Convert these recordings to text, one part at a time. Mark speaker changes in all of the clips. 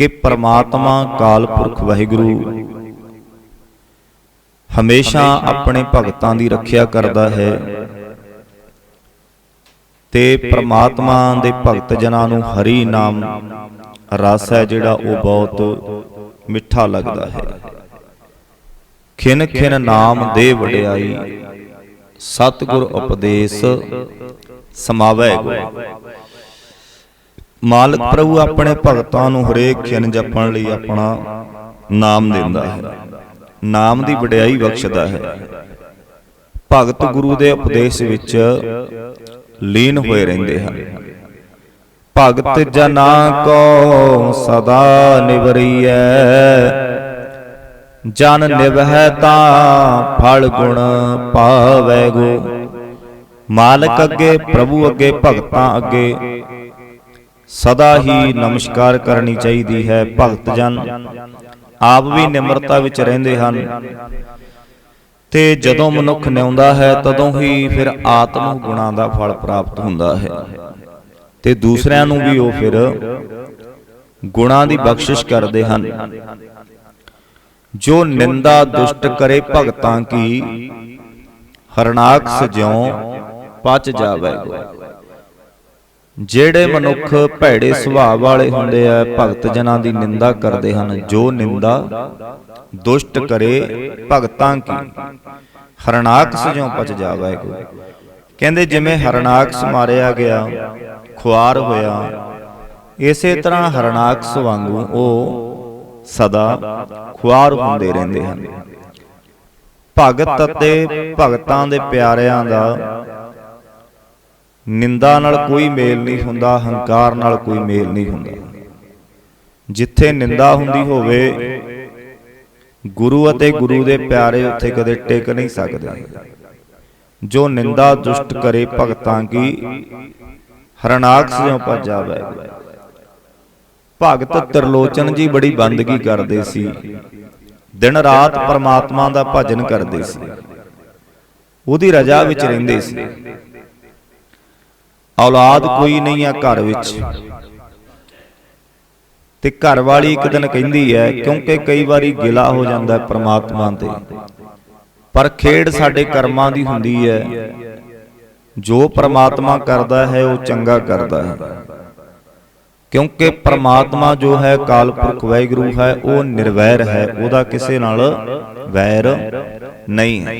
Speaker 1: ਕਿ ਪਰਮਾਤਮਾ ਕਾਲ ਪੁਰਖ ਵਾਹਿਗੁਰੂ। ਹਮੇਸ਼ਾ ਆਪਣੇ ਭਗਤਾਂ ਦੀ ਰੱਖਿਆ ਕਰਦਾ ਹੈ ਤੇ ਪ੍ਰਮਾਤਮਾ ਦੇ ਭਗਤ ਜਨਾਂ ਨੂੰ ਹਰੀ ਨਾਮ ਰਸ ਹੈ ਜਿਹੜਾ ਉਹ ਬਹੁਤ ਮਿੱਠਾ ਲੱਗਦਾ ਹੈ। ਖਿਨ ਖਿਨ ਨਾਮ ਦੇ ਵਡਿਆਈ ਸਤਿਗੁਰ ਉਪਦੇਸ਼ ਸਮਾਵੈ ਗੁਰ ਮਾਲਕ ਪ੍ਰਭੂ ਆਪਣੇ ਭਗਤਾਂ ਨੂੰ ਹਰੇਕ ਖਿਨ ਜਪਣ ਲਈ ਆਪਣਾ ਨਾਮ ਦਿੰਦਾ ਹੈ। ਨਾਮ ਦੀ ਵਡਿਆਈ ਬਖਸ਼ਦਾ ਹੈ। ਭਗਤ ਗੁਰੂ ਦੇ ਉਪਦੇਸ਼ ਵਿੱਚ ਲੀਨ ਹੋਏ ਰਹਿੰਦੇ ਹਨ। ਭਗਤ ਜਨਾ ਕੋ ਸਦਾ ਨਿਵਰੀਐ। ਜਨ ਨਿਵਹਿ ਤਾਂ ਫਲ ਗੁਣ ਪਾਵੈ ਗੋ ਮਾਲਕ ਅੱਗੇ ਪ੍ਰਭੂ ਅੱਗੇ ਭਗਤਾਂ ਅੱਗੇ। ਸਦਾ ਹੀ ਨਮਸਕਾਰ ਕਰਨੀ ਚਾਹੀਦੀ ਹੈ ਭਗਤ ਜਨ। ਆਪ ਵੀ ਨਿਮਰਤਾ ਵਿੱਚ ਰਹਿੰਦੇ ਹਨ। ਤੇ ਜਦੋਂ ਮਨੁੱਖ ਨਿਉਂਦਾ ਹੈ, ਤਦੋਂ ਹੀ ਫਿਰ ਆਤਮ ਗੁਣਾਂ ਦਾ ਫਲ ਪ੍ਰਾਪਤ ਹੁੰਦਾ ਹੈ। ਤੇ ਦੂਸਰਿਆਂ ਨੂੰ ਵੀ ਉਹ ਫਿਰ ਗੁਣਾਂ ਦੀ ਬਖਸ਼ਿਸ਼ ਕਰਦੇ ਹਨ। ਜੋ ਨਿੰਦਾ ਦੁਸ਼ਟ ਕਰੇ ਭਗਤਾਂ ਕੀ ਹਰਨਾਕ ਸਜਿਉ ਪਚ ਜਾਵੇ। ਜਿਹੜੇ ਮਨੁੱਖ ਭੈੜੇ ਸੁਭਾਅ ਵਾਲੇ ਹੁੰਦੇ ਆ ਭਗਤ ਜਨਾਂ ਦੀ ਨਿੰਦਾ ਕਰਦੇ ਹਨ ਜੋ ਨਿੰਦਾ ਦੁਸ਼ਟ ਕਰੇ ਭਗਤਾਂ ਕੀ? ਹਰਨਾਕ ਸਜੋਂ ਪਚ ਜਾਵੇ ਕਹਿੰਦੇ ਜਿਵੇਂ ਹਰਨਾਕ ਮਾਰਿਆ ਗਿਆ ਖੁਆਰ ਹੋਇਆ। ਇਸੇ ਤਰ੍ਹਾਂ ਹਰਨਾਕਸ ਵਾਂਗੂ ਉਹ ਸਦਾ ਖੁਆਰ ਹੁੰਦੇ ਰਹਿੰਦੇ ਹਨ। ਭਗਤ ਅਤੇ ਭਗਤਾਂ ਦੇ ਪਿਆਰਿਆਂ ਦਾ ਨਿੰਦਾ ਨਾਲ ਕੋਈ ਮੇਲ ਨਹੀਂ ਹੁੰਦਾ ਹੰਕਾਰ ਨਾਲ ਕੋਈ ਮੇਲ ਨਹੀਂ ਹੁੰਦਾ। ਜਿੱਥੇ ਨਿੰਦਾ ਹੁੰਦੀ ਹੋਵੇ ਗੁਰੂ ਅਤੇ ਗੁਰੂ ਦੇ ਪਿਆਰੇ ਉੱਥੇ ਕਦੇ ਟਿਕ ਨਹੀਂ ਸਕਦੇ। ਜੋ ਨਿੰਦਾ ਦੁਸ਼ਟ ਕਰੇ ਭਗਤਾਂ ਕੀ ਹਰਨਾਕਸ ਜਿਉ ਭਜ ਜਾਵੇ। ਭਗਤ ਤਰਲੋਚਨ ਜੀ ਬੜੀ ਬੰਦਗੀ ਕਰਦੇ ਸੀ। ਦਿਨ ਰਾਤ ਪਰਮਾਤਮਾ ਦਾ ਭਜਨ ਕਰਦੇ ਸੀ। ਉਹਦੀ ਰਜਾ ਵਿੱਚ ਰਹਿੰਦੇ ਸੀ। ਔਲਾਦ ਕੋਈ ਨਹੀਂ ਆ ਘਰ ਵਿੱਚ। ਤੇ ਘਰ ਵਾਲੀ ਇੱਕ ਦਿਨ ਕਹਿੰਦੀ ਹੈ ਕਿਉਂਕਿ ਕਈ ਵਾਰੀ ਗਿਲਾ ਹੋ ਜਾਂਦਾ ਹੈ ਪ੍ਰਮਾਤਮਾ ਤੇ। ਪਰ ਖੇਡ ਸਾਡੇ ਕਰਮਾਂ ਦੀ ਹੁੰਦੀ ਹੈ। ਜੋ ਪ੍ਰਮਾਤਮਾ ਕਰਦਾ ਹੈ ਉਹ ਚੰਗਾ ਕਰਦਾ ਹੈ। ਕਿਉਂਕਿ ਪ੍ਰਮਾਤਮਾ ਜੋ ਹੈ ਕਾਲਪੁਰਖ ਵਾਹਿਗੁਰੂ ਹੈ ਉਹ ਨਿਰਵੈਰ ਹੈ। ਉਹਦਾ ਕਿਸੇ ਨਾਲ ਵੈਰ ਨਹੀਂ ਹੈ।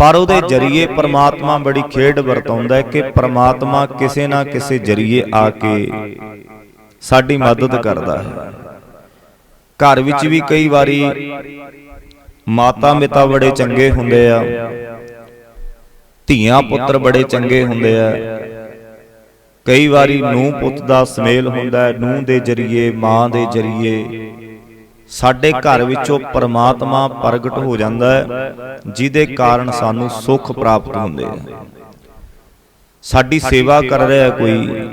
Speaker 1: ਪਰ ਉਹਦੇ ਜਰੀਏ ਪ੍ਰਮਾਤਮਾ ਬੜੀ ਖੇਡ ਵਰਤਾਉਂਦਾ ਹੈ ਕਿ ਪ੍ਰਮਾਤਮਾ ਕਿਸੇ ਨਾ ਕਿਸੇ ਜਰੀਏ ਆ ਕੇ ਸਾਡੀ ਮਦਦ ਕਰਦਾ ਹੈ। ਘਰ ਵਿੱਚ ਵੀ ਕਈ ਵਾਰੀ ਮਾਤਾ ਪਿਤਾ ਬੜੇ ਚੰਗੇ ਹੁੰਦੇ ਆ। ਧੀਆਂ ਪੁੱਤਰ ਬੜੇ ਚੰਗੇ ਹੁੰਦੇ ਆ। ਕਈ ਵਾਰੀ ਨੂੰਹ ਪੁੱਤ ਦਾ ਸਮੇਲ ਹੁੰਦਾ ਹੈ। ਨੂੰਹ ਦੇ ਜਰੀਏ ਮਾਂ ਦੇ ਜਰੀਏ ਸਾਡੇ ਘਰ ਵਿੱਚੋਂ ਪਰਮਾਤਮਾ ਪ੍ਰਗਟ ਹੋ ਜਾਂਦਾ ਹੈ ਜਿਹਦੇ ਕਾਰਨ ਸਾਨੂੰ ਸੁੱਖ ਪ੍ਰਾਪਤ ਹੁੰਦੇ ਆ। ਸਾਡੀ ਸੇਵਾ ਕਰ ਰਿਹਾ ਕੋਈ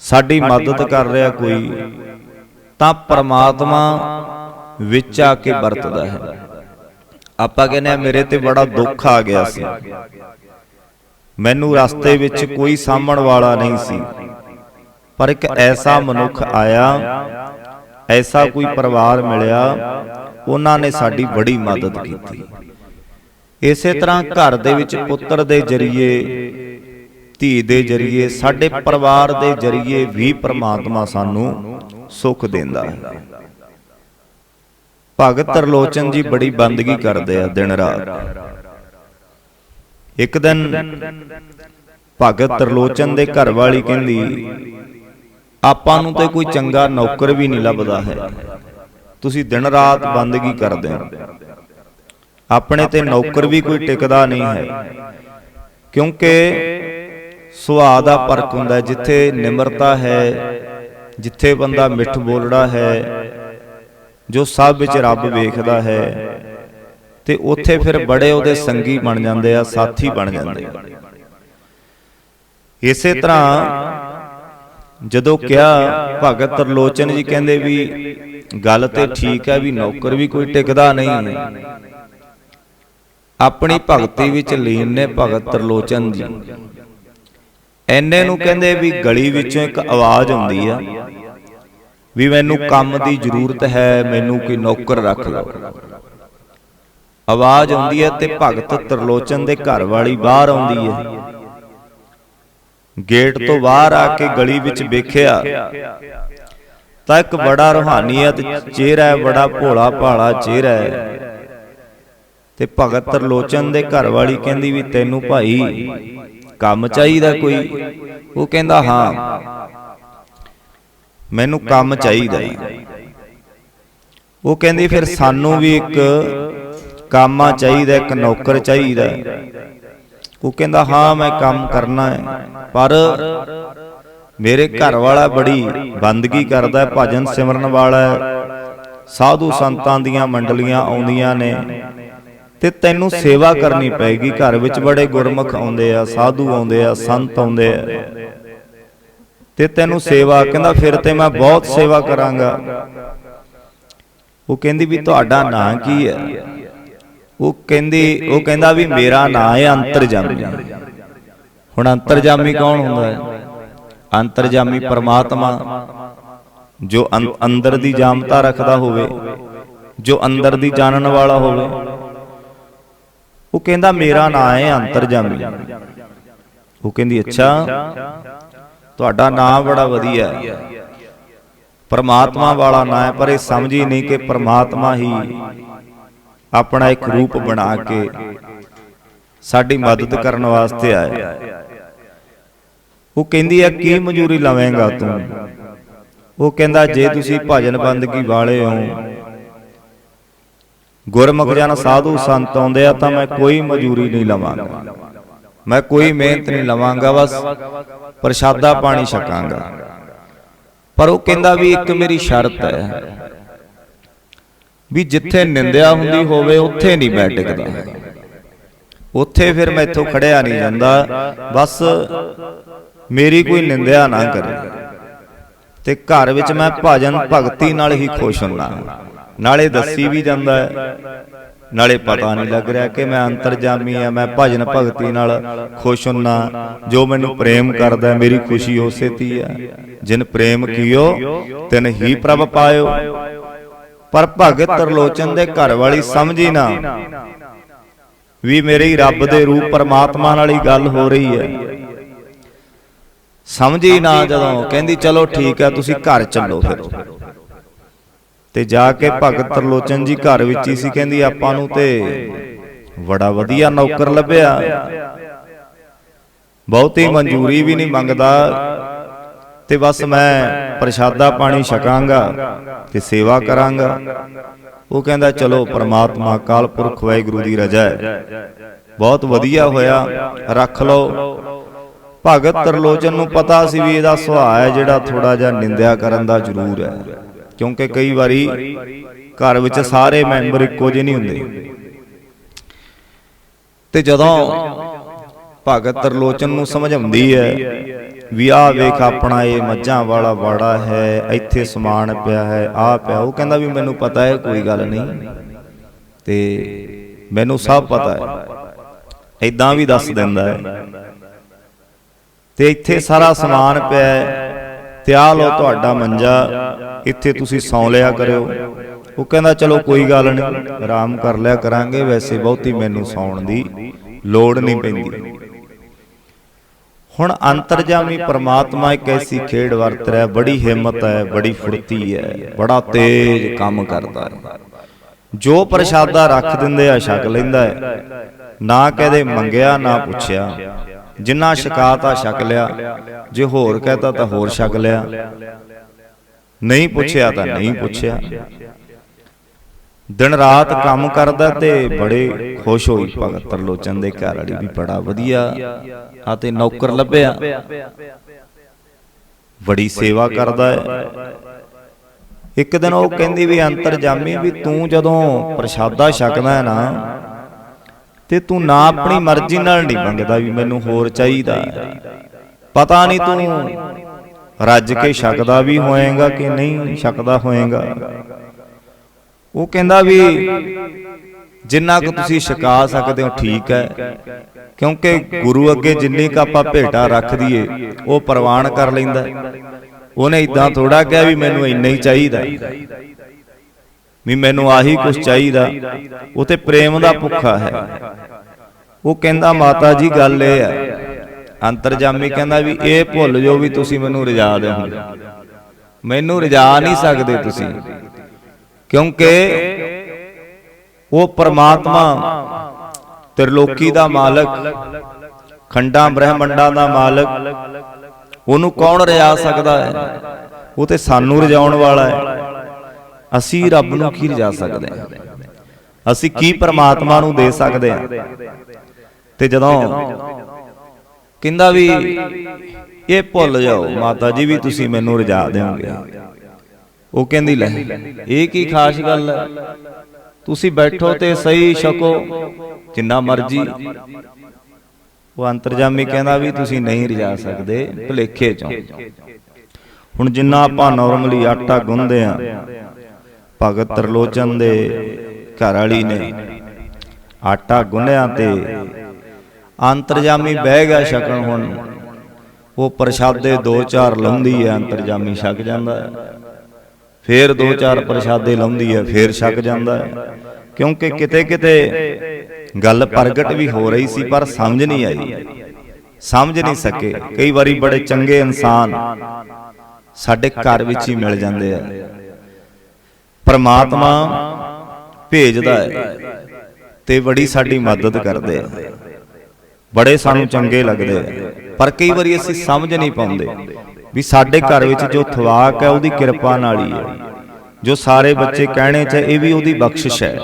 Speaker 1: ਸਾਡੀ ਮਦਦ ਕਰ ਰਿਹਾ ਕੋਈ। ਤਾਂ ਪਰਮਾਤਮਾ ਵਿੱਚ ਆ ਕੇ ਵਰਤਦਾ ਹੈ। ਆਪਾਂ ਕਹਿੰਦੇ ਆ ਮੇਰੇ ਤੇ ਬੜਾ ਦੁੱਖ ਆ ਗਿਆ ਸੀ। ਮੈਨੂੰ ਰਸਤੇ ਵਿੱਚ ਕੋਈ ਸਾਹਮਣ ਵਾਲਾ ਨਹੀਂ ਸੀ। ਪਰ ਇੱਕ ਐਸਾ ਮਨੁੱਖ ਆਇਆ ਐਸਾ ਕੋਈ ਪਰਿਵਾਰ ਮਿਲਿਆ, ਉਹਨਾਂ ਨੇ ਸਾਡੀ ਬੜੀ ਮਦਦ ਕੀਤੀ। ਇਸੇ ਤਰ੍ਹਾਂ ਘਰ ਦੇ ਵਿੱਚ ਪੁੱਤਰ ਦੇ ਜਰੀਏ, ਧੀ ਦੇ ਜਰੀਏ, ਸਾਡੇ ਪਰਿਵਾਰ ਦੇ ਜਰੀਏ ਵੀ ਪ੍ਰਮਾਤਮਾ ਸਾਨੂੰ ਸੁੱਖ ਦਿੰਦਾ। ਹੈ ਭਗਤ ਤਰਲੋਚਨ ਜੀ ਬੜੀ ਬੰਦਗੀ ਕਰਦੇ ਆ ਦਿਨ ਰਾਤ। ਇੱਕ ਦਿਨ ਭਗਤ ਤਰਲੋਚਨ ਦੇ ਘਰ ਵਾਲੀ ਕਹਿੰਦੀ ਆਪਾਂ ਨੂੰ ਤੇ ਕੋਈ ਚੰਗਾ ਨੌਕਰ ਵੀ ਨਹੀਂ ਲੱਭਦਾ ਹੈ। ਤੁਸੀਂ ਦਿਨ ਰਾਤ ਬੰਦਗੀ ਕਰਦੇ ਹੋ। ਆਪਣੇ ਤੇ ਨੌਕਰ ਵੀ ਕੋਈ ਟਿਕਦਾ ਨਹੀਂ ਹੈ। ਕਿਉਂਕਿ ਸੁਭਾਅ ਦਾ ਫ਼ਰਕ ਹੁੰਦਾ ਜਿੱਥੇ ਨਿਮਰਤਾ ਹੈ ਜਿੱਥੇ ਬੰਦਾ ਮਿੱਠ ਬੋਲੜਾ ਹੈ ਜੋ ਸਭ ਵਿੱਚ ਰੱਬ ਵੇਖਦਾ ਹੈ ਤੇ ਉੱਥੇ ਫਿਰ ਬੜੇ ਉਹਦੇ ਸੰਗੀ ਬਣ ਜਾਂਦੇ ਆ ਸਾਥੀ ਬਣ ਜਾਂਦੇ ਆ। ਇਸੇ ਤਰ੍ਹਾਂ ਜਦੋਂ ਕਿਹਾ ਭਗਤ ਤਰਲੋਚਨ ਜੀ ਕਹਿੰਦੇ ਵੀ ਗੱਲ ਤੇ ਠੀਕ ਹੈ ਵੀ ਨੌਕਰ ਵੀ ਕੋਈ ਟਿਕਦਾ ਨਹੀਂ ਆਪਣੀ ਭਗਤੀ ਵਿੱਚ ਲੀਨ ਨੇ ਭਗਤ ਤਰਲੋਚਨ ਜੀ। ਐਨੇ ਨੂੰ ਕਹਿੰਦੇ ਵੀ ਗਲੀ ਵਿੱਚੋਂ ਇੱਕ ਆਵਾਜ਼ ਆਉਂਦੀ ਆ ਵੀ ਮੈਨੂੰ ਕੰਮ ਦੀ ਜ਼ਰੂਰਤ ਹੈ ਮੈਨੂੰ ਕੋਈ ਨੌਕਰ ਰੱਖ ਲਓ ਆਵਾਜ਼ ਆਉਂਦੀ ਹੈ ਤੇ ਭਗਤ ਤਰਲੋਚਨ ਦੇ ਘਰ ਵਾਲੀ ਬਾਹਰ ਆਉਂਦੀ ਹੈ। ਗੇਟ ਤੋਂ ਬਾਹਰ ਆ ਕੇ ਗਲੀ ਵਿੱਚ ਵੇਖਿਆ, ਤਾਂ ਇੱਕ ਬੜਾ ਰੂਹਾਨੀਅਤ ਚਿਹਰਾ ਹੈ ਬੜਾ ਭੋਲਾ ਭਾਲਾ ਚਿਹਰਾ ਹੈ। ਤੇ ਭਗਤ ਤਰਲੋਚਨ ਦੇ ਘਰ ਵਾਲੀ ਕਹਿੰਦੀ ਵੀ ਤੈਨੂੰ ਭਾਈ ਕੰਮ ਚਾਹੀਦਾ ਕੋਈ? ਉਹ ਕਹਿੰਦਾ, ਹਾਂ, ਮੈਨੂੰ ਕੰਮ ਚਾਹੀਦਾ ਉਹ ਕਹਿੰਦੀ, ਫਿਰ ਸਾਨੂੰ ਵੀ ਇੱਕ ਕਾਮਾ ਚਾਹੀਦਾ, ਇੱਕ ਨੌਕਰ ਚਾਹੀਦਾ ਉਹ ਕਹਿੰਦਾ, ਹਾਂ, ਮੈਂ ਕੰਮ ਕਰਨਾ ਹੈ। ਪਰ ਮੇਰੇ ਘਰ ਵਾਲਾ ਬੜੀ ਬੰਦਗੀ ਕਰਦਾ ਭਜਨ ਸਿਮਰਨ ਵਾਲਾ ਸਾਧੂ ਸੰਤਾਂ ਦੀਆਂ ਮੰਡਲੀਆਂ ਆਉਂਦੀਆਂ ਨੇ ਤੇ ਤੈਨੂੰ ਸੇਵਾ ਕਰਨੀ ਪੈਗੀ। ਘਰ ਵਿੱਚ ਬੜੇ ਗੁਰਮੁਖ ਆਉਂਦੇ ਆ, ਸਾਧੂ ਆਉਂਦੇ ਆ, ਸੰਤ ਆਉਂਦੇ ਆ। ਤੇ ਤੈਨੂੰ ਸੇਵਾ, ਕਹਿੰਦਾ, ਫਿਰ ਤੇ ਮੈਂ ਬਹੁਤ ਸੇਵਾ ਕਰਾਂਗਾ। ਉਹ ਕਹਿੰਦੀ ਵੀ, ਤੁਹਾਡਾ ਨਾਂ ਕੀ ਹੈ? ਉਹ ਕਹਿੰਦੀ, ਉਹ ਕਹਿੰਦਾ ਵੀ ਮੇਰਾ ਨਾਂ ਹੈ ਅੰਤਰਜਾਮੀ। ਹੁਣ ਅੰਤਰਜਾਮੀ ਕੌਣ ਹੁੰਦਾ ਹੈ? ਅੰਤਰਜਾਮੀ ਪਰਮਾਤਮਾ, ਜੋ ਅੰਦਰ ਦੀ ਜਾਮਤਾ ਰੱਖਦਾ ਹੋਵੇ, ਜੋ ਅੰਦਰ ਦੀ ਜਾਣਨ ਵਾਲਾ ਹੋਵੇ। ਉਹ ਕਹਿੰਦਾ ਮੇਰਾ ਨਾਂ ਹੈ ਅੰਤਰਜਾਮੀ। ਉਹ ਕਹਿੰਦੀ, ਅੱਛਾ, ਤੁਹਾਡਾ ਨਾਮ ਬੜਾ ਵਧੀਆ ਹੈ। ਪਰਮਾਤਮਾ ਵਾਲਾ ਨਾਂ ਹੈ, ਪਰ ਇਹ ਸਮਝੀ ਨਹੀਂ ਕਿ ਪਰਮਾਤਮਾ ਹੀ ਆਪਣਾ ਇੱਕ ਰੂਪ ਬਣਾ ਕੇ ਸਾਡੀ ਮਦਦ ਕਰਨ ਵਾਸਤੇ ਆਇਆ। ਉਹ ਕਹਿੰਦੀ ਆ, ਕੀ ਮਨਜ਼ੂਰੀ ਲਵੇਂਗਾ ਤੂੰ? ਉਹ ਕਹਿੰਦਾ, ਜੇ ਤੁਸੀਂ ਭਜਨ ਬੰਦਗੀ ਵਾਲੇ ਹੋ, ਗੁਰਮੁਖ ਜਨ ਸਾਧੂ ਸੰਤ ਆਉਂਦੇ ਆ, ਤਾਂ ਮੈਂ ਕੋਈ ਮਨਜ਼ੂਰੀ ਨਹੀਂ ਲਵਾਂਗਾ। ਮੈਂ ਕੋਈ ਮਿਹਨਤ ਨਹੀਂ ਲਵਾਂਗਾ, ਬਸ ਪ੍ਰਸ਼ਾਦਾ ਪਾਣੀ ਛਕਾਂਗਾ। ਪਰ ਉਹ ਕਹਿੰਦਾ ਵੀ ਇੱਕ ਮੇਰੀ ਸ਼ਰਤ ਹੈ। ਵੀ ਜਿੱਥੇ ਨਿੰਦਿਆ ਹੁੰਦੀ ਹੋਵੇ ਉੱਥੇ ਨਹੀਂ ਮੈਂ ਟਿਕਦਾ ਉੱਥੇ ਫਿਰ ਮੈਥੋਂ ਖੜਿਆ ਨਹੀਂ ਜਾਂਦਾ। ਬਸ ਮੇਰੀ ਕੋਈ ਨਿੰਦਿਆ ਨਾ ਕਰੇ। ਤੇ ਘਰ ਵਿੱਚ ਮੈਂ ਭਜਨ ਭਗਤੀ ਨਾਲ ਹੀ ਖੁਸ਼ ਹੁੰਨਾ ਨਾਲੇ ਦੱਸੀ ਵੀ ਜਾਂਦਾ ਹੈ। ਨਾਲੇ ਪਤਾ ਨਹੀਂ ਲੱਗ ਰਿਹਾ ਕਿ ਮੈਂ ਅੰਤਰਜਾਮੀ ਆ ਮੈਂ ਭਜਨ ਭਗਤੀ ਨਾਲ ਖੁਸ਼ ਹੁੰਨਾ ਜੋ ਮੈਨੂੰ ਪ੍ਰੇਮ ਕਰਦਾ ਹੈ, ਮੇਰੀ ਖੁਸ਼ੀ ਉਸੇ ਤੀ ਆ ਜਿਨ ਪ੍ਰੇਮ ਕੀਓ ਤਿਨ ਹੀ ਪ੍ਰਭ ਪਾਇਓ। ਪਰ ਭਗਤ ਤਰਲੋਚਨ ਦੇ ਘਰ ਵਾਲੀ ਸਮਝੀ ਨਾ। ਵੀ ਮੇਰੇ ਹੀ ਰੱਬ ਦੇ ਰੂਪ ਪਰਮਾਤਮਾ ਨਾਲ ਹੀ ਗੱਲ ਹੋ ਰਹੀ ਹੈ। ਸਮਝੀ ਨਾ ਜਦੋਂ, ਕਹਿੰਦੀ, ਚਲੋ ਠੀਕ ਹੈ, ਤੁਸੀਂ ਘਰ ਚੱਲੋ ਫਿਰ। ਤੇ ਜਾ ਕੇ ਭਗਤ ਤਰਲੋਚਨ ਜੀ ਘਰ ਵਿੱਚ ਹੀ ਸੀ, ਕਹਿੰਦੀ, ਆਪਾਂ ਨੂੰ ਤੇ ਬੜਾ ਵਧੀਆ ਨੌਕਰ ਲੱਭਿਆ। ਬਹੁਤੀ ਮਨਜ਼ੂਰੀ ਵੀ ਨਹੀਂ ਮੰਗਦਾ ਤੇ ਬਸ ਮੈਂ ਪ੍ਰਸ਼ਾਦਾ ਪਾਣੀ ਛਕਾਂਗਾ ਤੇ ਸੇਵਾ ਕਰਾਂਗਾ। ਉਹ ਕਹਿੰਦਾ ਚਲੋ ਪ੍ਰਮਾਤਮਾ ਕਾਲ ਪੁਰਖ ਵਾਹਿਗੁਰੂ ਦੀ ਰਜਾ ਹੈ। ਬਹੁਤ ਵਧੀਆ ਹੋਇਆ। ਰੱਖ ਲਓ। ਭਗਤ ਤਰਲੋਚਨ ਨੂੰ ਪਤਾ ਸੀ ਵੀ ਇਹਦਾ ਸੁਭਾਅ ਹੈ ਜਿਹੜਾ ਥੋੜਾ ਜਿਹਾ ਨਿੰਦਿਆ ਕਰਨ ਦਾ ਜ਼ਰੂਰ ਹੈ। ਕਿਉਂਕਿ ਕਈ ਵਾਰੀ ਘਰ ਵਿੱਚ ਸਾਰੇ ਮੈਂਬਰ ਇੱਕੋ ਜਿਹੇ ਨਹੀਂ ਹੁੰਦੇ। ਤੇ ਜਦੋਂ ਭਗਤ ਤਰਲੋਚਨ ਨੂੰ ਸਮਝਾਉਂਦੀ ਹੈ ਵੀ ਆਹ ਵੇਖ ਆਪਣਾ ਇਹ ਮੱਝਾਂ ਵਾਲਾ ਵਾੜਾ ਹੈ, ਇੱਥੇ ਸਮਾਨ ਪਿਆ ਹੈ ਆਹ ਪਿਆ। ਉਹ ਕਹਿੰਦਾ ਵੀ ਮੈਨੂੰ ਪਤਾ ਹੈ, ਕੋਈ ਗੱਲ ਨਹੀਂ। ਤੇ ਮੈਨੂੰ ਸਭ ਪਤਾ ਹੈ। ਐਦਾਂ ਵੀ ਦੱਸ ਦਿੰਦਾ ਹੈ। ਤੇ ਇੱਥੇ ਸਾਰਾ ਸਮਾਨ ਪਿਆ ਹੈ। ਤੇ ਆਹ ਲੋ ਤੁਹਾਡਾ ਮੰਜਾ, ਇੱਥੇ ਤੁਸੀਂ ਸੌਂ ਲਿਆ ਕਰਿਓ। ਉਹ ਕਹਿੰਦਾ, ਚਲੋ ਕੋਈ ਗੱਲ ਨਹੀਂ, ਆਰਾਮ ਕਰ ਲਿਆ ਕਰਾਂਗੇ। ਵੈਸੇ ਬਹੁਤੀ ਮੈਨੂੰ ਸੌਣ ਦੀ ਲੋੜ ਨਹੀਂ ਪੈਂਦੀ। ਹੁਣ ਅੰਤਰਜਾਮੀ ਪਰਮਾਤਮਾ ਇੱਕ ਐਸੀ ਖੇਡ ਵਰਤ ਰਿਹਾ, ਬੜੀ ਹਿੰਮਤ ਹੈ, ਬੜੀ ਫੁਰਤੀ ਹੈ, ਬੜਾ ਤੇਜ਼ ਕੰਮ ਕਰਦਾ ਹੈ। ਜੋ ਪ੍ਰਸ਼ਾਦਾ ਰੱਖ ਦਿੰਦੇ ਆ, ਛਕ ਲੈਂਦਾ ਹੈ। ਨਾ ਕਹਦੇ ਮੰਗਿਆ, ਨਾ ਪੁੱਛਿਆ। ਜਿੰਨਾ ਸ਼ਿਕਾਇਤ ਛਕ ਲਿਆ, ਜੇ ਹੋਰ ਕਹਤਾ ਤਾਂ ਹੋਰ ਛਕ ਲਿਆ। ਨਹੀਂ ਪੁੱਛਿਆ ਤਾਂ ਨਹੀਂ ਪੁੱਛਿਆ। ਦਿਨ ਰਾਤ ਕੰਮ ਕਰਦਾ ਤੇ ਬੜੇ ਖੁਸ਼ ਹੋਈ ਭਗਤ ਤਰਲੋਚਨ ਦੇ ਘਰ ਵਾਲੀ ਵੀ ਬੜਾ ਵਧੀਆ ਆ ਤੇ ਨੌਕਰ ਲੱਭਿਆ। ਬੜੀ ਸੇਵਾ ਕਰਦਾ ਹੈ। ਇੱਕ ਦਿਨ ਉਹ ਕਹਿੰਦੀ ਵੀ, ਅੰਤਰ ਜਾਮੀ, ਵੀ ਤੂੰ ਜਦੋਂ ਪ੍ਰਸ਼ਾਦਾ ਛਕਦਾ ਹੈ ਨਾ, ਤੇ ਤੂੰ ਨਾ ਆਪਣੀ ਮਰਜ਼ੀ ਨਾਲ ਨਹੀਂ ਮੰਗਦਾ ਵੀ ਮੈਨੂੰ ਹੋਰ ਚਾਹੀਦਾ। ਪਤਾ ਨਹੀਂ ਤੂੰ ਰੱਜ ਕੇ ਛਕਦਾ ਵੀ ਹੋਏਗਾ ਕਿ ਨਹੀਂ ਛਕਦਾ ਹੋਏਗਾ। ਉਹ ਕਹਿੰਦਾ ਵੀ ਜਿੰਨਾ ਕੁ ਤੁਸੀਂ ਛਕਾ ਸਕਦੇ ਹੋ ਠੀਕ ਹੈ ਕਿਉਂਕਿ ਗੁਰੂ ਅੱਗੇ ਜਿੰਨੀ ਕ ਆਪਾਂ ਭੇਟਾ ਰੱਖ ਦਈਏ ਉਹ ਪ੍ਰਵਾਨ ਕਰ ਲੈਂਦਾ। ਹੈ। ਉਹਨੇ ਇਦਾਂ ਥੋੜਾ ਕਿਹਾ ਵੀ ਮੈਨੂੰ ਇੰਨਾ ਹੀ ਚਾਹੀਦਾ। ਵੀ ਮੈਨੂੰ ਆਹੀ ਕੁਝ ਚਾਹੀਦਾ। ਉਹ ਤੇ ਪ੍ਰੇਮ ਦਾ ਭੁੱਖਾ ਹੈ। ਉਹ ਕਹਿੰਦਾ ਮਾਤਾ ਜੀ ਗੱਲ ਇਹ ਹੈ। ਅੰਤਰਜਾਮੀ ਕਹਿੰਦਾ ਵੀ ਇਹ ਭੁੱਲ ਜੋ ਵੀ ਤੁਸੀਂ ਮੈਨੂੰ ਰਜਾ ਦਿਓਗੇ। ਮੈਨੂੰ ਰਜਾ ਨਹੀਂ ਸਕਦੇ ਤੁਸੀਂ। ਕਿਉਂਕਿ ਉਹ ਪਰਮਾਤਮਾ ਤ੍ਰਿਲੋਕੀ ਦਾ ਮਾਲਕ, ਖੰਡਾਂ ਬ੍ਰਹਿਮੰਡਾਂ ਦਾ ਮਾਲਕ, ਉਹਨੂੰ ਕੌਣ ਰਜਾ ਸਕਦਾ ਹੈ? ਉਹ ਤੇ ਸਾਨੂੰ ਰਜਾਉਣ ਵਾਲਾ ਹੈ। ਅਸੀਂ ਰੱਬ ਨੂੰ ਕੀ ਰਜਾ ਸਕਦੇ ਹਾਂ? ਅਸੀਂ ਕੀ ਪਰਮਾਤਮਾ ਨੂੰ ਦੇ ਸਕਦੇ ਹਾਂ? ਤੇ ਜਦੋਂ ਕਹਿੰਦਾ ਵੀ, ਇਹ ਭੁੱਲ ਜਾਓ, ਮਾਤਾ ਜੀ ਵੀ ਤੁਸੀਂ ਮੈਨੂੰ ਰਜਾ ਦਿਓਗੇ। ਉਹ ਕਹਿੰਦੀ ਲੈ, ਇਹ ਕੀ ਖਾਸ ਗੱਲ ਹੈ? ਤੁਸੀਂ ਬੈਠੋ ਤੇ ਸਹੀ ਛਕੋ, ਜਿੰਨਾ ਮਰਜ਼ੀ। ਉਹ ਅੰਤਰਜਾਮੀ ਕਹਿੰਦਾ ਵੀ ਤੁਸੀਂ ਨਹੀਂ ਰਜਾ ਸਕਦੇ, ਭੁਲੇਖੇ ਚੋਂ। ਹੁਣ ਜਿੰਨਾ ਆਪਾਂ ਨਾਰਮਲੀ ਆਟਾ ਗੁੰਨਦੇ ਆ, ਭਗਤ ਤਰਲੋਚਨ ਦੇ ਘਰ ਵਾਲੀ ਨੇ, ਆਟਾ ਗੁੰਨਿਆ ਤੇ ਅੰਤਰਜਾਮੀ ਬਹਿ ਗਿਆ ਛਕਣ ਹੁਣ। ਉਹ ਪ੍ਰਸ਼ਾਦੇ ਦੋ ਚਾਰ ਲਾਉਂਦੀ ਹੈ, ਅੰਤਰਜਾਮੀ ਛਕ ਜਾਂਦਾ। ਹੈ ਫੇਰ ਦੋ ਚਾਰ ਪ੍ਰਸ਼ਾਦੇ ਲਾਉਂਦੀ ਹੈ ਫੇਰ ਛਕ ਜਾਂਦਾ ਹੈ। ਕਿਉਂਕਿ ਕਿਤੇ ਕਿਤੇ ਗੱਲ ਪ੍ਰਗਟ ਵੀ ਹੋ ਰਹੀ ਸੀ ਪਰ ਸਮਝ ਨਹੀਂ ਆਈ। ਸਮਝ ਨਹੀਂ ਸਕੇ। ਕਈ ਵਾਰੀ ਬੜੇ ਚੰਗੇ ਇਨਸਾਨ ਸਾਡੇ ਘਰ ਵਿੱਚ ਹੀ ਮਿਲ ਜਾਂਦੇ ਆ। ਪਰਮਾਤਮਾ ਭੇਜਦਾ ਹੈ ਤੇ ਬੜੀ ਸਾਡੀ ਮਦਦ ਕਰਦੇ ਆ। ਬੜੇ ਸਾਨੂੰ ਚੰਗੇ ਲੱਗਦੇ ਆ। ਪਰ ਕਈ ਵਾਰੀ ਅਸੀਂ ਸਮਝ ਨਹੀਂ ਪਾਉਂਦੇ। ਵੀ ਸਾਡੇ ਘਰ ਵਿੱਚ ਜੋ ਥਵਾਕ ਹੈ ਉਹਦੀ ਕਿਰਪਾ ਨਾਲ ਹੀ ਹੈ। ਜੋ ਸਾਰੇ ਬੱਚੇ ਕਹਿਣੇ ਚ ਇਹ ਵੀ ਉਹਦੀ ਬਖਸ਼ਿਸ਼ ਹੈ।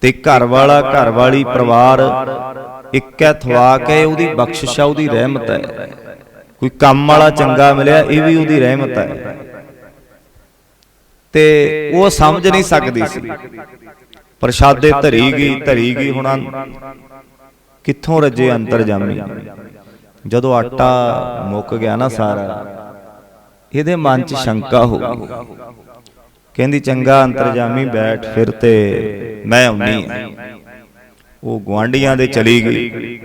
Speaker 1: ਤੇ ਘਰ ਵਾਲਾ ਘਰ ਵਾਲੀ ਪਰਿਵਾਰ ਇੱਕ ਹੈ ਥਵਾਕ ਹੈ ਉਹਦੀ ਬਖਸ਼ਿਸ਼ ਹੈ ਉਹਦੀ ਰਹਿਮਤ ਹੈ। ਕੋਈ ਕੰਮ ਵਾਲਾ ਚੰਗਾ ਮਿਲਿਆ ਇਹ ਵੀ ਉਹਦੀ ਰਹਿਮਤ ਹੈ। ਤੇ ਉਹ ਸਮਝ ਨਹੀਂ ਸਕਦੀ ਸੀ। ਪ੍ਰਸ਼ਾਦੇ ਧਰੀ ਗਈ ਧਰੀ ਗਈ ਹੁਣ ਕਿੱਥੋਂ ਰੱਜੇ ਅੰਤਰਜਾਮੀ ਜਦੋਂ ਆਟਾ ਮੁੱਕ ਗਿਆ ਨਾ ਸਾਰਾ ਇਹਦੇ ਮਨ 'ਚ ਸ਼ੰਕਾ ਹੋ ਗਈ ਕਹਿੰਦੀ ਚੰਗਾ ਅੰਤਰਜਾਮੀ ਬੈਠ ਫਿਰ ਤੇ ਮੈਂ ਆਉਣੀ ਉਹ ਗਵਾਂਡੀਆਂ ਦੇ ਚਲੀ ਗਈ।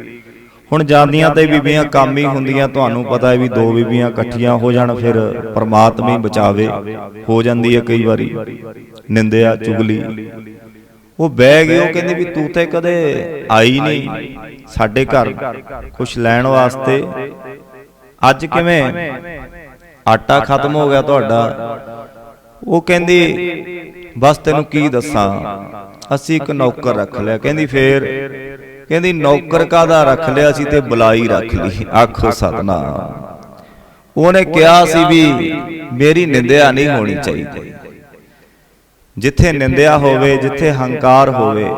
Speaker 1: ਹੁਣ ਜਾਂਦੀਆਂ ਤੇ ਬੀਬੀਆਂ ਕੰਮ ਹੀ ਹੁੰਦੀਆਂ ਤੁਹਾਨੂੰ ਪਤਾ ਹੈ ਵੀ ਦੋ ਬੀਬੀਆਂ ਇਕੱਠੀਆਂ ਹੋ ਜਾਣ ਫਿਰ ਪਰਮਾਤਮਾ ਹੀ ਬਚਾਵੇ। ਹੋ ਜਾਂਦੀ ਹੈ ਕਈ ਵਾਰੀ। ਨਿੰਦਿਆ ਚੁਗਲੀ। ਉਹ ਬਹਿ ਗਈ ਉਹ ਕਹਿੰਦੀ ਵੀ ਤੂੰ ਤੇ ਕਦੇ ਆਈ ਨਹੀਂ। ਸਾਡੇ ਘਰ ਕੁਝ ਲੈਣ ਵਾਸਤੇ ਅੱਜ ਕਿਵੇਂ? ਆਟਾ ਖਤਮ ਹੋ ਗਿਆ ਤੁਹਾਡਾ। ਉਹ ਕਹਿੰਦੀ ਬਸ ਤੈਨੂੰ ਕੀ ਦੱਸਾਂ? ਅਸੀਂ ਇੱਕ ਨੌਕਰ ਰੱਖ ਲਿਆ। ਕਹਿੰਦੀ ਫੇਰ? ਕਹਿੰਦੀ ਨੌਕਰ ਕਾਦਾ ਰੱਖ ਲਿਆ? ਸੀ ਤੇ ਬੁਲਾਈ ਰੱਖ ਲਈ। ਆਖੋ ਸਤਨਾਮ। ਉਹਨੇ ਕਿਹਾ ਸੀ ਵੀ ਮੇਰੀ ਨਿੰਦਿਆ ਨਹੀਂ ਹੋਣੀ ਚਾਹੀਦੀ। ਜਿੱਥੇ ਨਿੰਦਿਆ ਹੋਵੇ ਜਿੱਥੇ ਹੰਕਾਰ ਹੋਵੇ।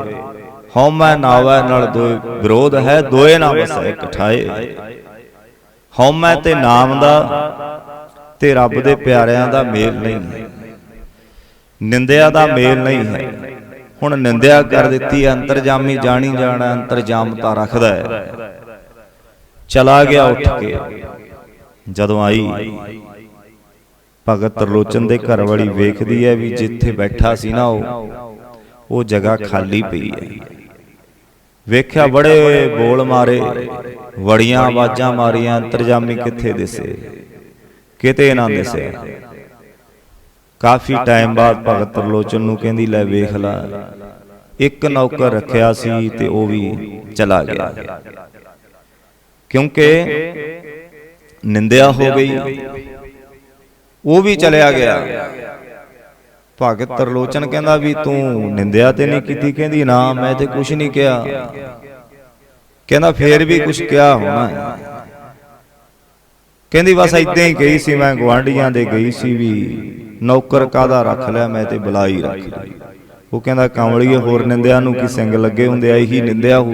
Speaker 1: ਹਉਮੈ ਨਾਵੈ ਨਾਲ ਦੋਏ ਵਿਰੋਧ ਹੈ ਦੋਏ ਨਾ ਵਸੈ ਇਕਠਾਏ। ਹਉਮੈ ਤੇ ਨਾਮ ਦਾ ਤੇ ਰੱਬ ਦੇ ਪਿਆਰਿਆਂ ਦਾ ਮੇਲ ਨਹੀਂ ਹੈ। ਨਿੰਦਿਆ ਦਾ ਮੇਲ ਨਹੀਂ ਹੈ। ਹੁਣ ਨਿੰਦਿਆ ਕਰ ਦਿੱਤੀ ਅੰਤਰਜਾਮੀ ਜਾਣੀ ਜਾਣਾ ਅੰਤਰਜਾਮਤਾ ਰੱਖਦਾ ਹੈ। ਚਲਾ ਗਿਆ ਉੱਠ ਕੇ। ਜਦੋਂ ਆਈ। ਭਗਤ ਤਰਲੋਚਨ ਦੇ ਘਰ ਵਾਲੀ ਵੇਖਦੀ ਹੈ ਵੀ ਜਿੱਥੇ ਬੈਠਾ ਸੀ ਨਾ ਉਹ ਉਹ ਜਗ੍ਹਾ ਖਾਲੀ ਪਈ ਹੈ। ਵੇਖਿਆ ਬੜੇ ਬੋਲ ਮਾਰੇ ਵੜੀਆਂ ਆਵਾਜ਼ਾਂ ਮਾਰੀਆਂ ਅੰਤਰਜਾਮੀ ਕਿੱਥੇ ਦਿਸੇ? ਕਿਤੇ ਨਾ ਦਿਸੇ। ਕਾਫੀ ਟਾਈਮ ਬਾਅਦ ਭਗਤ ਤਰਲੋਚਨ ਨੂੰ ਕਹਿੰਦੀ ਲੈ ਵੇਖ ਲੈ ਇੱਕ ਨੌਕਰ ਰੱਖਿਆ ਸੀ ਤੇ ਉਹ ਵੀ ਚਲਾ ਗਿਆ। ਕਿਉਂਕਿ ਨਿੰਦਿਆ ਹੋ ਗਈ। ਉਹ ਵੀ ਚਲਿਆ ਗਿਆ। ਭਗਤ ਤਰਲੋਚਨ ਕਹਿੰਦਾ ਵੀ ਤੂੰ ਨਿੰਦਿਆ ਤੇ ਨਹੀਂ ਕੀਤੀ ਕਹਿੰਦੀ ਨਾ ਮੈਂ ਤੇ ਕੁਝ ਨਹੀਂ ਕਿਹਾ। ਕਹਿੰਦਾ ਫੇਰ ਵੀ ਕੁਝ ਕਿਹਾ ਹੋਣਾ ਕਹਿੰਦੀ ਬਸ ਇਦਾਂ ਹੀ ਗਈ ਸੀ ਮੈਂ ਗਵਾਂਡੀਆਂ ਦੇ ਗਈ ਸੀ ਵੀ ਨੌਕਰ ਕਾਦਾ ਰੱਖ ਲਿਆ ਮੈਂ ਤੇ ਬੁਲਾਈ ਰੱਖ ਲਈ ਉਹ ਕਹਿੰਦਾ ਕਾਂਵਲੀਏ ਹੋਰ ਨਿੰਦਿਆ ਨੂੰ ਕੀ ਸਿੰਘ ਲੱਗੇ ਹੁੰਦੇ ਆ ਇਹੀ ਨਿੰਦਿਆ ਹੋ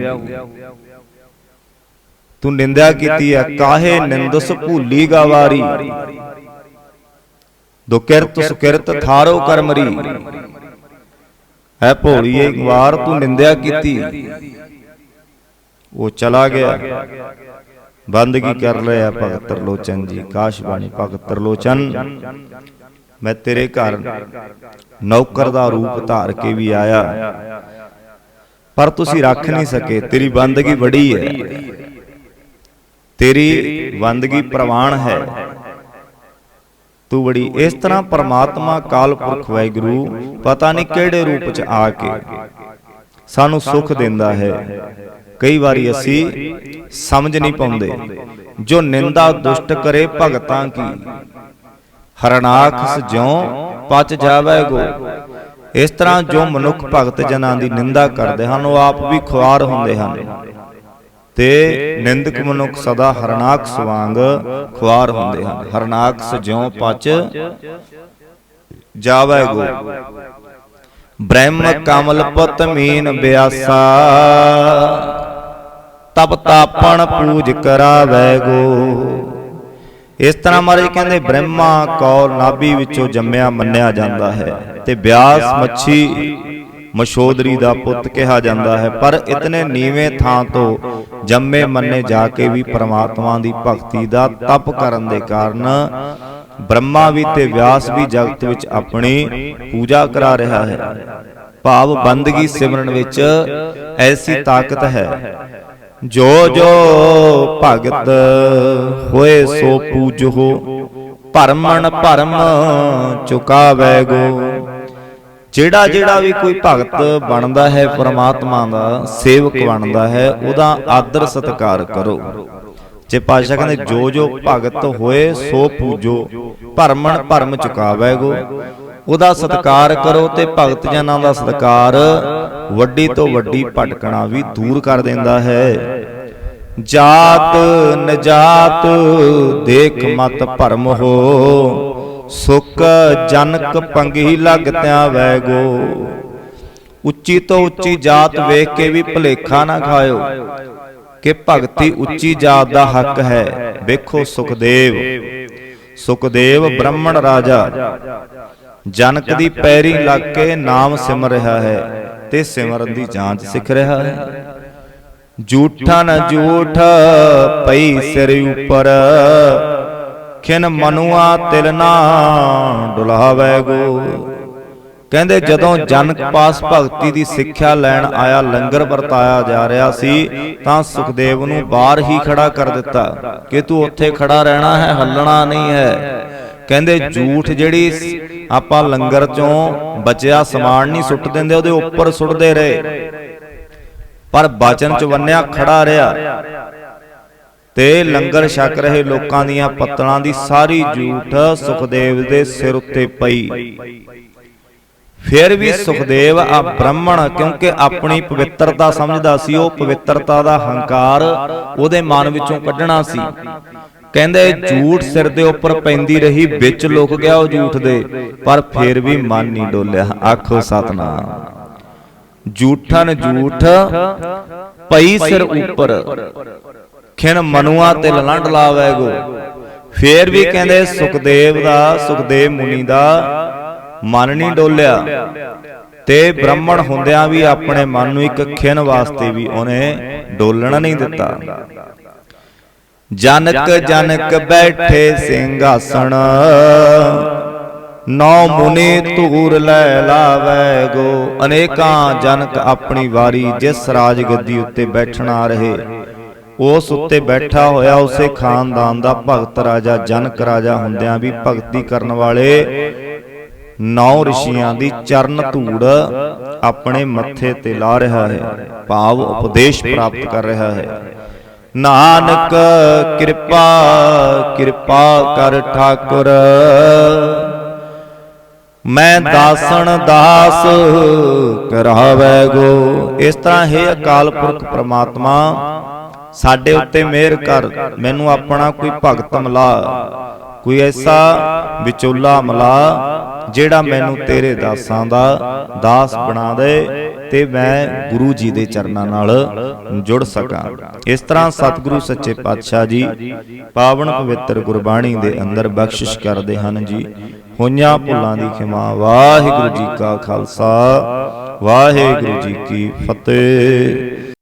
Speaker 1: ਤੂੰ ਨਿੰਦਿਆ ਕੀਤੀ ਆ ਕਾਹੇ ਨਿੰਦਸ ਭੂਲੀ ਗਵਾਰੀ? ਦੁਕਿਰਤ ਸੁਕਿਰਤ ਥਾਰੋ ਕਰਮਰੀ ਹੈ ਭੋਲੀਏ ਇੱਕ ਵਾਰ ਤੂੰ ਨਿੰਦਿਆ ਕੀਤੀ। ਉਹ ਚਲਾ ਗਿਆ। ਬੰਦਗੀ ਕਰ ਲਿਆ ਭਗਤ ਤਰਲੋਚਨ ਜੀ। ਕਾਸ਼ਬਾਣੀ ਭਗਤ ਤਰਲੋਚਨ ਮੈਂ ਤੇਰੇ ਘਰ ਨੌਕਰ ਦਾ ਰੂਪ ਧਾਰ ਕੇ ਵੀ ਆਇਆ। ਪਰ ਤੁਸੀਂ ਰੱਖ ਨਹੀਂ ਸਕੇ। ਤੇਰੀ ਬੰਦਗੀ ਬੜੀ ਹੈ। ਤੇਰੀ ਬੰਦਗੀ ਪ੍ਰਵਾਨ ਹੈ। ਤੂੰ ਬੜੀ ਇਸ ਤਰ੍ਹਾਂ ਪਰਮਾਤਮਾ ਕਾਲ ਪੁਰਖ ਵਾਹਿਗੁਰੂ ਪਤਾ ਨਹੀਂ ਕਿਹੜੇ ਰੂਪ ਚ ਆ ਕੇ ਸਾਨੂੰ ਸੁੱਖ ਦਿੰਦਾ ਹੈ। ਕਈ ਵਾਰੀ ਅਸੀਂ ਸਮਝ ਨਹੀਂ ਪਾਉਂਦੇ। ਜੋ ਨਿੰਦਾ ਦੁਸ਼ਟ ਕਰੇ ਭਗਤਾਂ ਕੀ। ਹਰਨਾਖਸ ਜਿਉ ਪਚ ਜਾਵੇ ਗੋ। ਇਸ ਤਰ੍ਹਾਂ ਜੋ ਮਨੁੱਖ ਭਗਤ ਜਨਾਂ ਦੀ ਨਿੰਦਾ ਕਰਦੇ ਹਨ ਉਹ ਆਪ ਵੀ ਖੁਆਰ ਹੁੰਦੇ ਹਨ। ਤੇ ਨਿੰਦਕ ਮਨੁੱਖ ਸਦਾ ਹਰਨਾਕਸ ਵਾਂਗ ਖੁਆਰ ਹੁੰਦੇ ਹਨ। ਹਰਨਾਕਸ ਜਿਉ ਪਚ ਜਾਵੇ ਗੋ। ਬ੍ਰਹਮ ਕਮਲ ਪੁੱਤ ਮੀਨ ਬਿਆਸਾ, ਤਪ ਤਾਪਣ ਪੂਜ ਕਰਾਵੇ ਗੋ। ਇਸ ਤਰ੍ਹਾਂ ਮਹਾਰਾਜ ਕਹਿੰਦੇ, ਬ੍ਰਹਮਾ ਕੌਲ ਨਾਭੀ ਵਿੱਚੋਂ ਜੰਮਿਆ ਮੰਨਿਆ ਜਾਂਦਾ ਹੈ ਤੇ ਬਿਆਸ ਮੱਛੀ ਮਸ਼ੋਦਰੀ ਦਾ ਪੁੱਤ ਕਿਹਾ ਜਾਂਦਾ ਹੈ। ਪਰ ਇਤਨੇ ਨੀਵੇਂ ਥਾਂ ਤੋਂ ਜੰਮੇ ਮੰਨੇ ਜਾ ਕੇ ਵੀ ਪ੍ਰਮਾਤਮਾ ਦੀ ਭਗਤੀ ਦਾ ਤਪ ਕਰਨ ਦੇ ਕਾਰਨ ਬ੍ਰਹਮਾ ਵੀ ਤੇ ਵਿਆਸ ਵੀ ਜਗਤ ਵਿੱਚ ਆਪਣੀ ਪੂਜਾ ਕਰਾ ਰਿਹਾ ਹੈ। ਭਾਵ ਬੰਦਗੀ ਸਿਮਰਨ ਵਿੱਚ ਐਸੀ ਤਾਕਤ ਹੈ। ਜੋ ਜੋ ਭਗਤ ਹੋਏ ਸੋ ਪੂਜੋ। ਭਰਮਣ ਭਰਮ ਚੁਕਾਵੇ ਗੋ ਜਿਹੜਾ ਜਿਹੜਾ ਵੀ ਕੋਈ ਭਗਤ ਬਣਦਾ ਹੈ ਪ੍ਰਮਾਤਮਾ ਦਾ ਸੇਵਕ ਬਣਦਾ ਹੈ ਉਹਦਾ ਆਦਰ ਸਤਿਕਾਰ ਕਰੋ। ਜੇ ਪਾਸ਼ਾ ਕਹਿੰਦੇ ਜੋ ਜੋ ਭਗਤ ਹੋਏ ਸੋ ਪੂਜੋ। ਭਰਮਣ ਭਰਮ ਚੁਕਾਵੇ ਗੋ ਉਹਦਾ ਸਤਿਕਾਰ ਕਰੋ ਤੇ ਭਗਤ ਜਨਾਂ ਦਾ ਸਤਿਕਾਰ ਵੱਡੀ ਤੋਂ ਵੱਡੀ ਭਟਕਣਾ ਵੀ ਦੂਰ ਕਰ ਦਿੰਦਾ ਹੈ। ਜਾਤ ਨਜਾਤ ਦੇਖ ਮਤ ਭਰਮ ਹੋ। ਸੁਖ ਜਨਕ ਪੰਗੀ ਲਗਤਿਆ ਵੈ ਗੋ ਉੱਚੀ ਤੋਂ ਉੱਚੀ ਜਾਤ ਵੇਖ ਕੇ ਵੀ ਭਲੇਖਾ ਨਾ ਖਾਇਓ। ਕਿ ਭਗਤੀ ਉੱਚੀ ਜਾਤ ਦਾ ਹੱਕ ਹੈ। ਵੇਖੋ ਸੁਖਦੇਵ। ਸੁਖਦੇਵ। ਬ੍ਰਾਹਮਣ ਰਾਜਾ। ਜਨਕ ਦੀ ਪੈਰੀ ਲੱਗ ਕੇ ਨਾਮ ਸਿਮਰ ਰਿਹਾ ਹੈ ਤੇ ਸਿਮਰਨ ਦੀ ਜਾਂਚ ਸਿੱਖ ਰਿਹਾ ਹੈ। ਝੂਠਾ ਨ ਝੂਠ ਪਈ ਸਿਰ ਉਪਰ। ਖਿਨ ਮਨੁਆ ਤਿਲ ਨਾ ਡੁਲਾਵੇ ਗੋ। ਕਹਿੰਦੇ ਜਦੋਂ ਜਨਕ ਪਾਸ ਭਗਤੀ ਦੀ ਸਿੱਖਿਆ ਲੈਣ ਆਇਆ, ਲੰਗਰ ਵਰਤਾਇਆ ਜਾ ਰਿਹਾ ਸੀ, ਤਾਂ ਸੁਖਦੇਵ ਨੂੰ ਬਾਹਰ ਹੀ ਖੜਾ ਕਰ ਦਿੱਤਾ ਕਿ ਤੂੰ ਉੱਥੇ ਖੜਾ ਰਹਿਣਾ ਹੈ, ਹੱਲਣਾ ਨਹੀਂ ਹੈ। ਕਹਿੰਦੇ ਝੂਠ ਜਿਹੜੀ ਆਪਾਂ ਲੰਗਰ ਚੋਂ ਬਚਿਆ, ਸਮਾਨ ਨਹੀਂ ਸੁੱਟ ਦਿੰਦੇ, ਉਹਦੇ ਉੱਪਰ ਸੁੱਟਦੇ ਰਹੇ। ਪਰ ਬਚਨ ਚ ਵੰਨਿਆ ਖੜਾ ਰਿਹਾ। ਤੇ ਲੰਗਰ ਛਕ ਰਹੇ ਲੋਕਾਂ ਦੀਆਂ ਪੱਤਲਾਂ ਦੀ ਸਾਰੀ ਝੂਠ ਸੁਖਦੇਵ ਦੇ ਸਿਰ ਉੱਤੇ ਪਈ। ਫਿਰ ਵੀ ਸੁਖਦੇਵ ਆ ਬ੍ਰਾਹਮਣ ਕਿਉਂਕਿ ਆਪਣੀ ਪਵਿੱਤਰਤਾ ਸਮਝਦਾ ਸੀ, ਉਹ ਪਵਿੱਤਰਤਾ ਦਾ ਹੰਕਾਰ ਉਹਦੇ ਮਨ ਵਿੱਚੋਂ ਕੱਢਣਾ ਸੀ। ਕਹਿੰਦੇ, ਝੂਠ ਸਿਰ ਦੇ ਉੱਪਰ ਪੈਂਦੀ ਰਹੀ, ਵਿੱਚ ਲੁਕ ਗਿਆ ਉਹ ਝੂਠ ਦੇ, ਪਰ ਫਿਰ ਵੀ ਮਨ ਨਹੀਂ ਡੋਲਿਆ। ਆਖੋ ਸਤਨਾਮ। ਝੂਠਨ ਝੂਠ, ਪਈ ਸਿਰ ਉੱਪਰ। ਖਿਨ ਮਨੁਆ ਤੇ ਲਲੰਡ ਲਾਵੇ ਗੋ ਫੇਰ ਵੀ ਕਹਿੰਦੇ ਸੁਖਦੇਵ ਦਾ ਸੁਖਦੇਵ ਮੁਨੀ ਦਾ ਮਨ ਨਹੀਂ ਡੋਲਿਆ। ਤੇ ਬ੍ਰਾਹਮਣ ਹੁੰਦਿਆਂ ਵੀ ਆਪਣੇ ਮਨ ਨੂੰ ਇੱਕ ਖਿਨ ਵਾਸਤੇ ਵੀ ਉਹਨੇ ਡੋਲਣ ਨਹੀਂ ਦਿੱਤਾ। ਜਨਕ ਜਨਕ ਬੈਠੇ ਸਿੰਘਾਸਣ। ਨੌ ਮੁਨੀ ਧੂਰ ਲੈ ਲਾਵੇ ਗੋ ਅਨੇਕਾਂ ਜਨਕ ਆਪਣੀ ਵਾਰੀ ਜਿਸ ਰਾਜ ਗੱਦੀ ਉੱਤੇ ਬੈਠਣ ਰਹੇ। ਉਸ ਉੱਤੇ ਬੈਠਾ ਹੋਇਆ ਉਸੇ ਖਾਨਦਾਨ ਦਾ ਭਗਤ ਰਾਜਾ, ਜਨਕ ਰਾਜਾ ਹੁੰਦਿਆਂ ਵੀ ਭਗਤੀ ਕਰਨ ਵਾਲੇ ਨੌ ਰਿਸ਼ੀਆਂ ਦੀ ਚਰਨ ਧੂੜ ਆਪਣੇ ਮੱਥੇ ਤੇ ਲਾ ਰਿਹਾ ਹੈ, ਭਾਵ ਉਪਦੇਸ਼ ਪ੍ਰਾਪਤ ਕਰ ਰਿਹਾ ਹੈ। ਨਾਨਕ ਕਿਰਪਾ ਕਿਰਪਾ ਕਰ ਠਾਕੁਰ। ਮੈਂ ਦਾਸਣ ਦਾਸ ਕਰਾਵੇ ਗੋ। ਇਸ ਤਰ੍ਹਾਂ ਹੈ ਅਕਾਲ ਪੁਰਖ ਪ੍ਰਮਾਤਮਾ ਸਾਡੇ ਉੱਤੇ ਮਿਹਰ ਕਰ। ਮੈਨੂੰ ਆਪਣਾ ਕੋਈ ਭਗਤ ਮਿਲਾ। ਕੋਈ ਐਸਾ ਵਿਚੋਲਾ ਮਿਲਾ ਜਿਹੜਾ ਮੈਨੂੰ ਤੇਰੇ ਦਾਸਾਂ ਦਾ ਦਾਸ ਬਣਾ ਦੇ ਤੇ ਮੈਂ ਗੁਰੂ ਜੀ ਦੇ ਚਰਨਾਂ ਨਾਲ ਜੁੜ ਸਕਾਂ। ਇਸ ਤਰ੍ਹਾਂ ਸਤਿਗੁਰੂ ਸੱਚੇ ਪਾਤਸ਼ਾਹ ਜੀ ਪਾਵਨ ਪਵਿੱਤਰ ਗੁਰਬਾਣੀ ਦੇ ਅੰਦਰ ਬਖਸ਼ਿਸ਼ ਕਰਦੇ ਹਨ ਜੀ। ਹੋਈਆਂ ਭੁੱਲਾਂ ਦੀ ਖਿਮਾ। ਵਾਹਿਗੁਰੂ ਜੀ ਕਾ ਖਾਲਸਾ। ਵਾਹਿਗੁਰੂ ਜੀ ਕੀ ਫਤਿਹ।